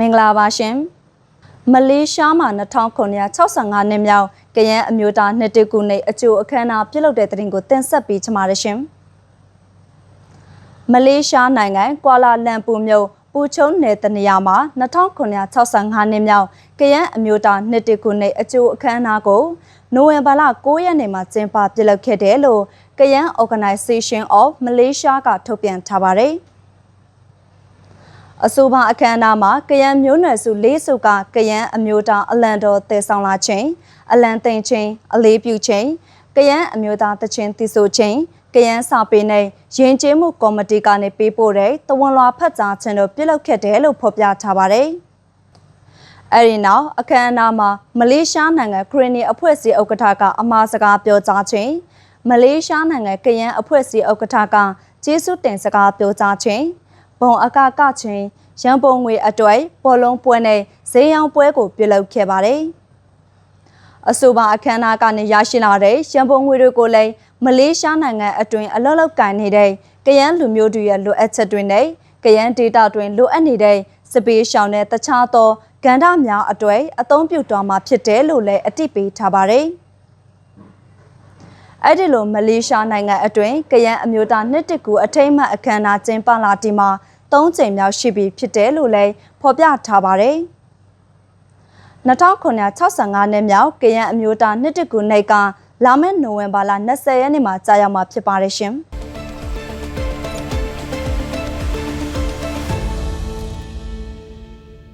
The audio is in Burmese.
မင်္ဂလာပါရှင်မလေးရှားမှာ2965နှစ်မြောက်ကရန်အမျိုးသားနှစ်တကူနေအကျိုးအခမ်းအနားပြုလုပ်တဲ့တဲ့တင်ကိုတင်ဆက်ပေးချင်ပါတယ်ရှင်မလေးရှားနိုင်ငံကွာလာလမ်ပူမြို့ပူချုံနယ်တနေရာမှာ2965နှစ်မြောက်ကရန်အမျိုးသားနှစ်တကူနေအကျိုးအခမ်းအနားကိုနိုဝင်ဘာလ9ရက်နေ့မှာကျင်းပပြုလုပ်ခဲ့တယ်လို့ကရန် Organization of Malaysia ကထုတ်ပြန်ထားပါတယ်။ အဆိုပါအခမ်းအနားမှာကယံမျိုးနွယ်စု၄စုကကယံအမျိုးသားအလံတော်တည်ဆောင်လာခြင်းအလံသိမ်းခြင်းအလေးပြုခြင်းကယံအမျိုးသားတခြင်းတည်ဆိုခြင်းကယံစာပေနဲ့ရင်ကျေးမှုကော်မတီကနေပေးပို့တဲ့တဝန်လွာဖတ်ကြားခြင်းတို့ပြုလုပ်ခဲ့တယ်လို့ဖော်ပြထားပါတယ်။အဲဒီနောက်အခမ်းအနားမှာမလေးရှားနိုင်ငံခရီနီအဖွဲ့အစည်းဥက္ကဋ္ဌကအမှားစကားပြောကြားခြင်းမလေးရှားနိုင်ငံကယံအဖွဲ့အစည်းဥက္ကဋ္ဌကကျေးဇူးတင်စကားပြောကြားခြင်း ဘုံအကကချင်းရန်ပုံငွေအတွေ့ဘောလုံးပွဲနဲ့ဈေးရောင်းပွဲကိုပြုလုပ်ခဲ့ပါတယ်။အဆိုပါအခမ်းအနားကနေရရှိလာတဲ့ရန်ပုံငွေတွေကိုလည်းမလေးရှားနိုင်ငံအတွင်းအလောက်လောက်ကင်နေတဲ့ကရန်လူမျိုးတွေရဲ့လိုအပ်ချက်တွေနဲ့ကရန်ဒေတာတွင်လိုအပ်နေတဲ့စပေးရှောင်းတဲ့တခြားသောကန္ဓများအတွေ့အသုံးပြုတော်မှာဖြစ်တယ်လို့လည်းအတိပေးထားပါတယ်။အဲ့ဒီလိုမလေးရှားနိုင်ငံအတွင်းကရန်အမျိုးသားနှစ်တကူအထိမ်းအမှတ်အခမ်းအနားကျင်းပလာဒီမှာ ၃ချိန်မြောက်ရှိပြီဖြစ်တယ်လို့လည်းဖော်ပြထားပါတယ်။2965နှစ်မြောက်ကရန်အမျိုးသားနှစ်တကူနိုင်ကလာမယ့်နိုဝင်ဘာလ20ရက်နေ့မှာကြာရောက်မှာဖြစ်ပါတယ်ရှင်။